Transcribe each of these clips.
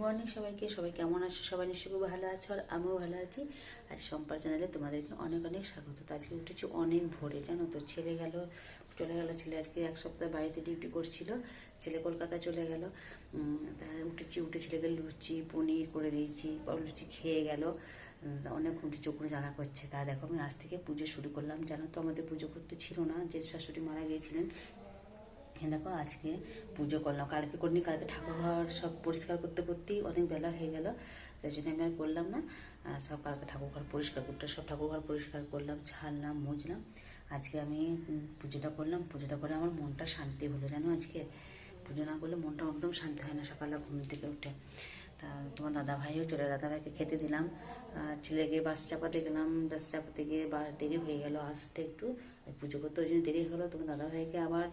Morning সবাইকে, সবাই কেমন আছো? সবাই নিশ্চয়ই খুব ভালো আছো আর আমিও ভালো আছি। আর সম্পার চ্যানেলে তোমাদেরকে অনেক অনেক স্বাগত। তো আজকে উঠেছি অনেক ভোরে, জানো তো? ছেলে গেল, চলে গেল ছেলে আজকে এক সপ্তাহ বাড়িতে ডিউটি করছিল। ছেলে কলকাতা চলে গেল। তা উঠেছি, উঠে ছেলেকে লুচি, পনির করে দিয়েছি লুচি খেয়ে গেল। অনেক উঠে চোখ জ্বালা করছে। তা দেখো আমি আজ থেকে পুজো শুরু করলাম। জানো তো আমাদের পুজো করতে ছিল না। যে শাশুড়ি মারা গিয়েছিলেন। হ্যাঁ দেখো, আজকে পুজো করলাম। কালকে করিনি, কালকে ঠাকুর ঘর সব পরিষ্কার করতে করতেই অনেক বেলা হয়ে গেল। তাই জন্য আমি আর করলাম না। সব কালকে ঠাকুর ঘর পরিষ্কার করতে, সব ঠাকুর ঘর পরিষ্কার করলাম ছাড়লাম মুছলাম। আজকে আমি পুজোটা করলাম। পুজোটা করে আমার মনটা শান্তি হলো। জানো আজকে? পুজো না করলে মনটা একদম শান্তি হয় না সকালে ঘুম থেকে উঠে। তা তোমার দাদা ভাইও চলে দাদা ভাইকে খেতে দিলাম। ছেলেকে বাস চাপাতে গেলাম, বাস চাপাতে গিয়ে বা দেরি হয়ে গেল, আসতে একটু। পুজো করতে ওই জন্য দেরি গেলো তোমার দাদা ভাইকে আবার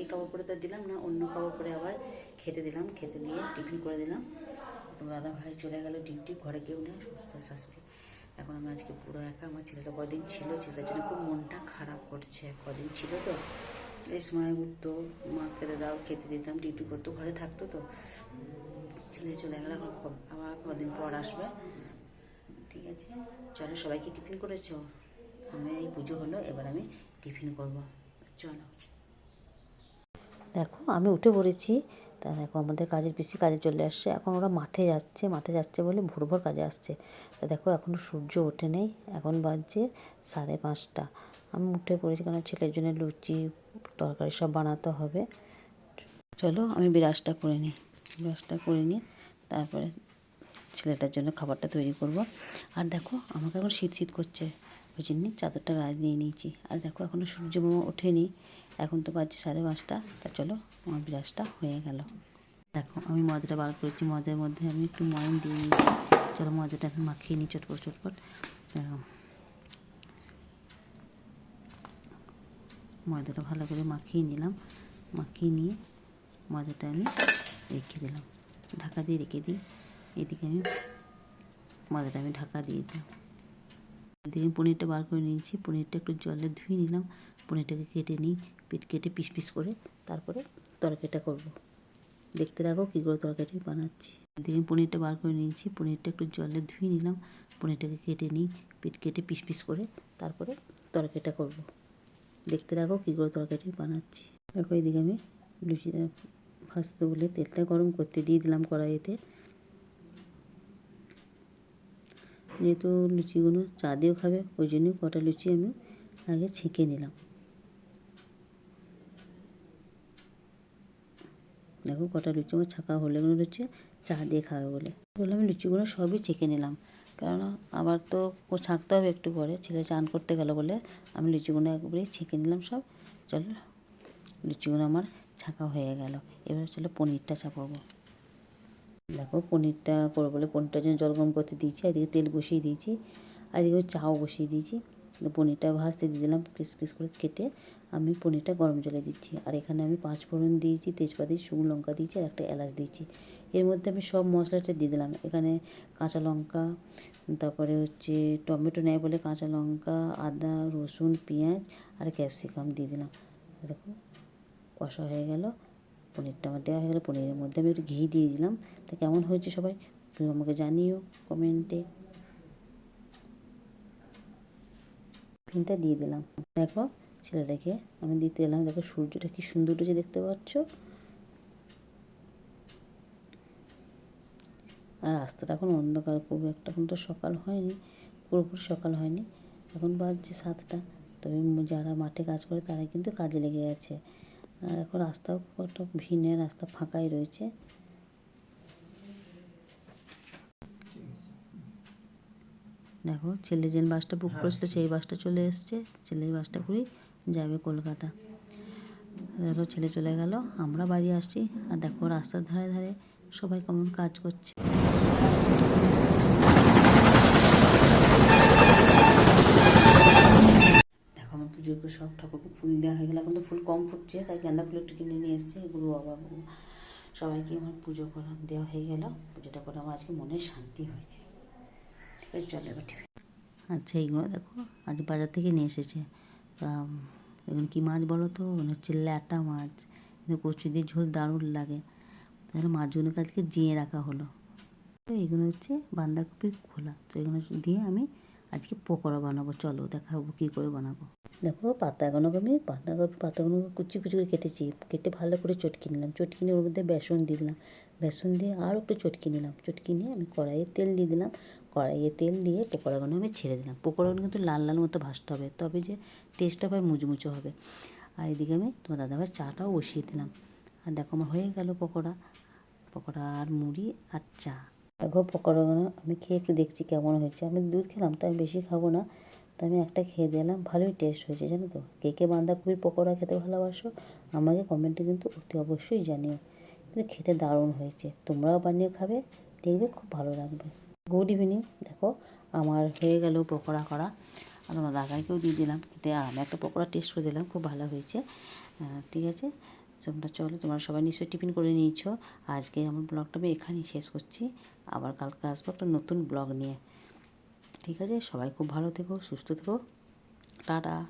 এই কাপড় পরে তো দিলাম না, অন্য কাপড় পরে আবার খেতে দিলাম, খেতে দিয়ে টিফিন করে দিলাম। তোমার দাদা ভাই চলে গেল ডিউটি, ঘরে কেউ নেই শাশুড়ি। এখন আমি আজকে পুরো একা, আমার ছেলেটা কদিন ছিল, ছেলেটার জন্য খুব মনটা খারাপ করছে, কদিন ছিল তো। এই সময় উঠতো মা খেতে দাও, খেতে দিতাম ডিউটি করতো, ঘরে থাকতো তো। ছেলে চলে গেলে, এখন আবার কদিন পর আসবে। ঠিক আছে, চলো সবাইকে টিফিন করেছ? আমি এই পুজো হলো, এবার আমি টিফিন করব। চলো। দেখো, আমি উঠে পড়েছি। তা দেখো, আমাদের কাজের পিসি কাজে চলে আসছে। এখন ওরা মাঠে যাচ্ছে মাঠে যাচ্ছে বলে ভোর ভোর কাজে আসছে। তা দেখো এখনও সূর্য ওঠে নেই। এখন বাজছে সাড়ে পাঁচটা। আমি উঠে পড়েছি কারণ ছেলের জন্য লুচি তরকারি সব বানাতে হবে। চলো আমি বিরাজটা করে নিই। বিরাজটা করে নিই তারপরে ছেলেটার জন্য খাবারটা তৈরি করব। আর দেখো আমাকে এখন শীত শীত করছে ওই জন্যই চাদরটা গায়ে নিয়ে নিয়েছি। আর দেখো এখনও সূর্য মামা ওঠেনি, এখন তো বাজছে সাড়ে পাঁচটা। তা চলো আমার বিরাজটা হয়ে গেল। দেখো আমি ময়দাটা বার করেছি ময়দার মধ্যে আমি একটু ময়ন দিয়ে নিয়েছি। চলো ময়দাটা এখন মাখিয়ে নিই চটপট চটপট। ময়দাটা ভালো করে মাখিয়ে নিলাম। মাখিয়ে নিয়ে ময়দাটা আমি রেখে দিলাম। ঢাকা দিয়ে রেখে দিই। এদিকে আমি ময়দাটা আমি ঢাকা দিয়ে দিলাম এদিকে পনিরটা বার করে নিয়েছি। পনিরটা একটু জলে ধুয়ে নিলাম। পনিরটাকে কেটে নিই। পিট কেটে পিস পিস করে তারপরে তরকারিটা করব। দেখতে রাখো কী করে তরকারি বানাচ্ছি। এদিকে পনিরটা বার করে নিয়েছি। পনিরটা একটু জলে ধুয়ে নিলাম। পনিরটাকে কেটে নিই। পিট কেটে পিস পিস করে তারপরে তরকারিটা করব। দেখতে রাখো কী করে তরকারি বানাচ্ছি। দেখো এদিকে আমি লুচিটা ভাজতে বলে তেলটা গরম করতে দিয়ে দিলাম কড়াইতে। যেহেতু লুচিগুলো চা দিয়েও খাবে, ওই জন্যই কটা লুচি আমি আগে ছেঁকে নিলাম। দেখো কটা লুচি আমার ছাকা হলে মনে হচ্ছে চা দিয়ে খাবে বলে। বলে আমি লুচিগুলো সবই ছেঁকে নিলাম। কেননা আবার তো ছাঁকতে হবে একটু পরে। ছেলে চান করতে গেল বলে আমি লুচিগুলো একবারেই ছেঁকে নিলাম সব। চলো লুচিগুলো আমার ছাঁকা হয়ে গেল। এবার চলো পনিরটা ছাপাবো দেখো পনিরটা করব বলে পনিরটার জন্য জল গরম করতে দিয়েছি, এদিকে তেল বসিয়ে দিয়েছি, আর এদিকে চাও বসিয়ে দিয়েছি। পনিরটা ভাজতে দিয়ে দিলাম পিস পিস করে কেটে আমি পনিরটা গরম জলে দিচ্ছি। আর এখানে আমি পাঁচ ফোড়ন দিয়েছি, তেজপাতা দিয়েছি, শুকনো লঙ্কা দিয়েছি আর একটা এলাচ দিয়েছি। এর মধ্যে আমি সব মশলাটা দিয়ে দিলাম। এখানে কাঁচা লঙ্কা, তারপরে হচ্ছে টমেটো নেয় বলে কাঁচা লঙ্কা, আদা, রসুন, পেঁয়াজ আর ক্যাপসিকাম দিয়ে দিলাম। দেখো, কষা হয়ে গেল, পনিরটা আমার দেওয়া হয়ে গেলো। পনিরের মধ্যে আমি একটু ঘি দিয়ে দিলাম। তা কেমন হয়েছে সবাই তুমি আমাকে জানিও কমেন্টে। পিনটা দিয়ে দিলাম। দেখো, ছেলেটাকে আমি দিতে এলাম। দেখো, সূর্যটা কি সুন্দর উঠেছে দেখতে পাচ্ছ? আর রাস্তাটা এখন অন্ধকার। খুব একটা এখন তো সকাল হয়নি, পুরোপুরি সকাল হয়নি। এখন বাজছে সাতটা। তবে যারা মাঠে কাজ করে তারা কিন্তু কাজে লেগে গেছে। আর এখন রাস্তাও একটা ভিড় রাস্তা ফাঁকাই রয়েছে। দেখো ছেলে যে বাসটা বুক করেছিল সেই বাসটা চলে এসছে ছেলের বাসটা করেই যাবে কলকাতা। দেখো ছেলে চলে গেল আমরা বাড়ি আসছি আর দেখো রাস্তার ধারে ধারে সবাই কেমন কাজ করছে। দেখো আমার পুজোর করে সব ঠাকুরকে ফুল দেওয়া হয়ে গেলো এখন তো ফুল কম ফুটছে তাই গাঁদা ফুল একটু কিনে নিয়ে এসেছি এগুলো বাবা বাবু সবাইকে আমার পুজো করা দেওয়া হয়ে গেল পুজোটা করে আমার আজকে মনে শান্তি হয়েছে। ঠিক আছে চলো আচ্ছা এইগুলো দেখো, আজ বাজার থেকে নিয়ে এসেছে। তা এখন কী মাছ বলো তো? মনে হচ্ছে ল্যাটা মাছ। কিন্তু কচু দিয়ে ঝোল দারুণ লাগে। তাহলে মাছগুলোকে আজকে জিয়ে রাখা হলো। তো এগুলো হচ্ছে বাঁধাকপির খোলা। তো এগুলো দিয়ে আমি আজকে পকোড়া বানাবো, চলো দেখাবো কী করে বানাবো। দেখো পাতাগুলো আমি বাঁধাকপি পাতাগুলো কুচি কুচি করে কেটেছি। কেটে ভালো করে চটকে নিলাম। চটকে নিয়ে ওর মধ্যে বেসন দিয়ে দিলাম। বেসন দিয়ে আরও একটু চটকে নিলাম। চটকে নিয়ে আমি কড়াইয়ে তেল দিয়ে দিলাম। কড়াইয়ে তেল দিয়ে পকোড়াগুলো আমি ছেড়ে দিলাম। পকোড়াগুলো কিন্তু লাল লাল মতো ভাজতে হবে। তবে যে টেস্টটা পায় মুচমুচো হবে। আর এদিকে আমি তোমার দাদাভাই চাটাও বসিয়ে দিলাম। আর দেখো আমার হয়ে গেল পকোড়া। পকোড়া আর মুড়ি আর চা। দেখো পকোড়াগুলো আমি খেয়ে একটু দেখছি কেমন হয়েছে। আমি দুধ খেলাম, তো আমি বেশি খাব না। তো আমি একটা খেয়ে দিলাম ভালোই টেস্ট হয়েছে, জানো তো? কে কে বাঁধাকপির পকোড়া খেতে ভালোবাসো, আমাকে কমেন্টে কিন্তু অতি অবশ্যই জানিও। কিন্তু খেতে দারুণ হয়েছে, তোমরাও বানিয়ে খাবে, দেখবে খুব ভালো লাগবে। গুড ইভিনিং দেখো আমার হয়ে গেল পকোড়া করা। আর আমার দাদাকেও দিয়ে দিলাম এতে আমি একটা পকোড়া টেস্ট করে দিলাম, খুব ভালো হয়েছে। ঠিক আছে? তোমরা চলো, তোমরা সবাই নিশ্চয়ই টিফিন করে নিয়েছো। আজকে আমার ব্লগটা আমি এখানেই শেষ করছি। আবার কালকে আসব একটা নতুন ব্লগ নিয়ে। ঠিক আছে? সবাই খুব ভালো থেকো, সুস্থ থেকো। টাটা।